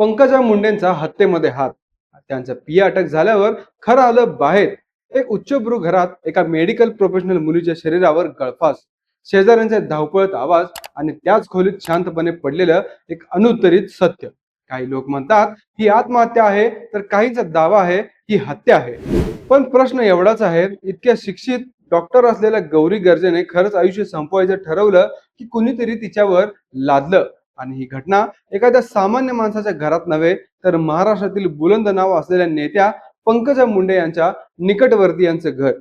पंकजा मुंडेंचा हत्येमध्ये हात. त्यांचा पिया अटक झाल्यावर खरं आलं बाहेर. एक उच्चभ्रू घरात एका मेडिकल प्रोफेशनल मुलीच्या शरीरावर गळफास. शेजाऱ्यांचे धावपळत आवाज आणि त्याच खोलीत शांतपणे पडलेलं एक अनुत्तरित सत्य. काही लोक म्हणतात ही आत्महत्या आहे तर काहींचा दावा आहे ही हत्या आहे. पण प्रश्न एवढाच आहे इतक्या शिक्षित डॉक्टर असलेल्या गौरी गर्जेने खरंच आयुष्य संपवायचं ठरवलं की कुणीतरी तिच्यावर लादलं. आणि ही घटना एखाद्या सामान्य माणसाच्या घरात नव्हे तर महाराष्ट्रातील बुलंद नाव असलेल्या नेत्या पंकजा मुंडे यांच्या निकटवर्ती यांचं घर.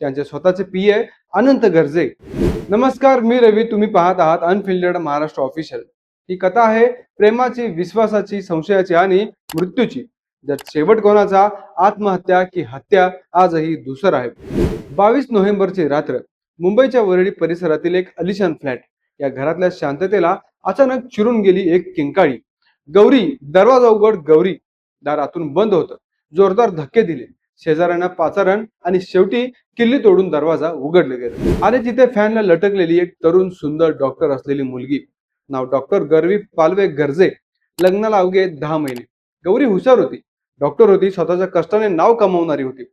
त्यांचे स्वतःचे पी ए अनंत गर्जे. नमस्कार मी रवी. तुम्ही पाहत आहात अनफिल्डेड महाराष्ट्र ऑफिशियल ही कथा आहे प्रेमाची विश्वासाची संशयाची आणि मृत्यूची. ज्यात शेवट कोणाचा? आत्महत्या की हत्या? आजही दुसर आहे. बावीस नोव्हेंबरची रात्र. मुंबईच्या वरळी परिसरातील एक अलिशान फ्लॅट. या घरातल्या शांततेला अचानक चिरून गेली एक किंकाळी. गौरी दरवाजा उघड गौरी. दारातून बंद होतं. जोरदार धक्के दिले. शेजाऱ्यांना पाचारण आणि शेवटी किल्ली तोडून दरवाजा उघडले गेले. आणि तिथे फॅनला लटकलेली एक तरुण सुंदर डॉक्टर असलेली मुलगी. नाव डॉक्टर गरवी पालवे गरजे. लग्नाला अवघे दहा महिने. गौरी हुशार होती. डॉक्टर होती स्वतःच्या कष्टाने नाव कमावणारी होती.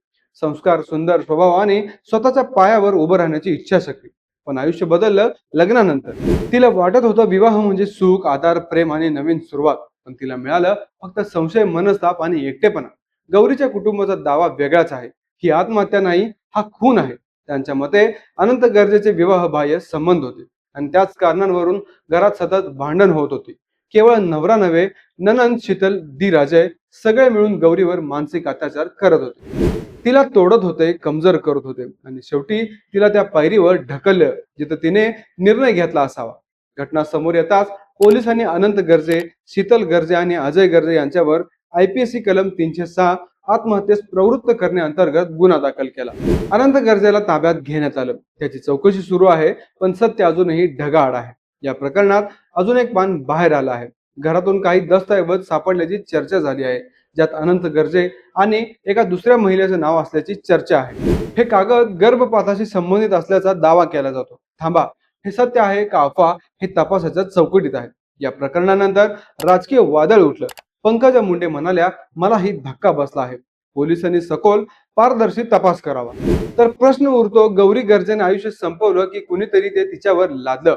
संस्कार सुंदर स्वभाव आणि स्वतःच्या पायावर उभं राहण्याची इच्छाशक्ती. पण आयुष्य बदललं लग्नानंतर. तिला वाटत होतं विवाह म्हणजे सुख आधार प्रेम आणि नवीन सुरुवात. पण तिला मिळालं फक्त संशय मनस्ताप आणि एकटेपणा. गौरीच्या कुटुंबाचा दावा वेगळाच आहे. ही आत्महत्या नाही हा खून आहे. त्यांच्या मते अनंत गरजेचे विवाह बाह्य संबंध होते. आणि त्याच कारणांवरून घरात सतत भांडण होत होती. केवळ नवरा नव्हे ननंद शीतल दी राजय सगळे मिळून गौरीवर मानसिक अत्याचार करत होते. तिला तोडत होते कमजोर करत होते. आणि शेवटी तिला त्या पायरीवर ढकललं जिथं तिने निर्णय घेतला असावा. घटना समोर येताच पोलिसांनी अनंत गर्जे शीतल गर्जे आणि अजय गर्जे यांच्यावर आयपीएससी कलम तीनशे सहा आत्महत्येस प्रवृत्त करण्याअंतर्गत गुन्हा दाखल केला. अनंत गर्जेला ताब्यात घेण्यात आलं. त्याची चौकशी सुरू आहे पण सत्य अजूनही ढगाळ आहे. या प्रकरणात अजून एक पान बाहेर आलं आहे. घरातून काही दस्तऐवज सापडल्याची चर्चा झाली आहे. ज्यात अनंत गर्जे आणि एका दुसऱ्या महिलेचं नाव असल्याची चर्चा आहे. हे कागद गर्भपाताशी संबंधित असल्याचा दावा केला जातो. थांबा. हे सत्य आहे का अफवा? हे तपासाच्या चौकटीत आहे. या प्रकरणानंतर राजकीय वादळ उठलं. पंकजा मुंडे म्हणाल्या मला ही धक्का बसला आहे. पोलिसांनी सखोल पारदर्शी तपास करावा. तर प्रश्न उरतो गौरी गर्जेने आयुष्य संपवलं की कुणीतरी ते तिच्यावर लादलं.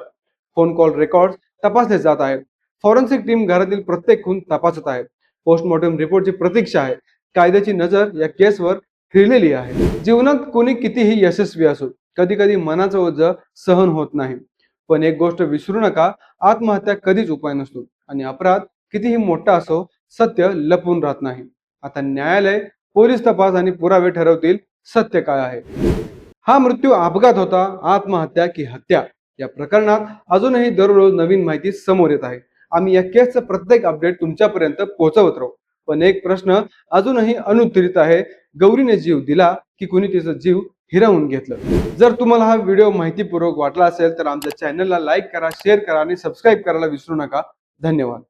फोन कॉल रेकॉर्ड तपासले जात आहेत. फॉरेन्सिक टीम घरातील प्रत्येक खून तपासत आहे. पोस्टमॉर्टम रिपोर्टची प्रतीक्षा आहे. कायद्याची नजर या केसवर फिरलेली आहे. जीवनात कोणी कितीही यशस्वी असो कधी कधी मनाचं ओझ सहन होत नाही. पण एक गोष्ट विसरू नका आत्महत्या कधीच उपाय नसतो आणि अपराध कितीही मोठा असो सत्य लपून राहत नाही. आता न्यायालय पोलीस तपास आणि पुरावे ठरवतील सत्य काय आहे? हा मृत्यू अपघात होता आत्महत्या की हत्या? या प्रकरणात अजूनही दररोज नवीन माहिती समोर येत आहे. आम्ही या प्रत्येक अपडेट तुमच्यापर्यंत पोहोचवत राहू. पण एक प्रश्न अजूनही अनुत्तरित आहे. गौरीने जीव दिला की कुणी तिचा जीव हिरावून घेतलं? जर तुम्हाला हा व्हिडिओ माहितीपूर्वक वाटला असेल तर आमच्या चॅनलला लाईक करा शेअर करा आणि सबस्क्राईब करायला विसरू नका. धन्यवाद.